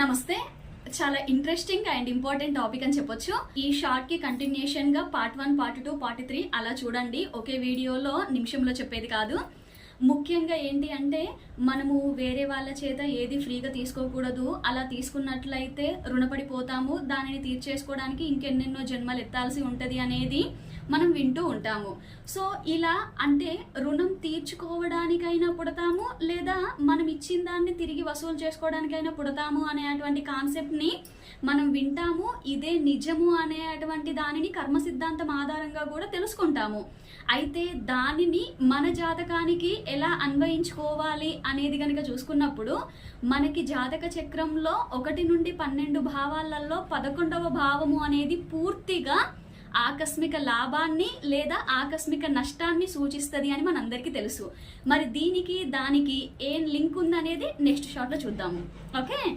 నమస్తే. చాలా interesting and important topic అని చెప్పొచ్చు. ఈ షార్ట్కి కంటిన్యూషన్గా part one part two part three అలా చూడండి. ఒకే వీడియోలో నిమిషంలో చెప్పేది కాదు. ముఖ్యంగా ఏంటి అంటే మనము వేరే వాళ్ళ చేత ఏది ఫ్రీగా తీసుకోకూడదు అలా తీసుకున్నట్లయితే రుణపడిపోతాము దానిని తీర్చేసుకోవడానికి ఇంకెన్నెన్నో జన్మలు ఎత్తాల్సి ఉంటుంది అనేది మనం వింటూ ఉంటాము. సో ఇలా అంటే రుణం తీర్చుకోవడానికైనా పుడతాము లేదా మనం ఇచ్చిన దాన్ని తిరిగి వసూలు చేసుకోవడానికైనా పుడతాము అనేటువంటి కాన్సెప్ట్ని మనం వింటాము. ఇదే నిజము అనేటువంటి దానిని కర్మ సిద్ధాంతం ఆధారంగా కూడా తెలుసుకుంటాము. అయితే దానిని మన జాతకానికి ఎలా అన్వయించుకోవాలి అనేది కనుక చూసుకున్నప్పుడు మనకి జాతక చక్రంలో ఒకటి నుండి పన్నెండు భావాలలో పదకొండవ భావము అనేది పూర్తిగా ఆకస్మిక లాభాన్ని లేదా ఆకస్మిక నష్టాన్ని సూచిస్తుంది అని మనందరికీ తెలుసు. మరి దీనికి దానికి ఏం లింక్ ఉందనేది నెక్స్ట్ షాట్లో చూద్దాము. ఓకే?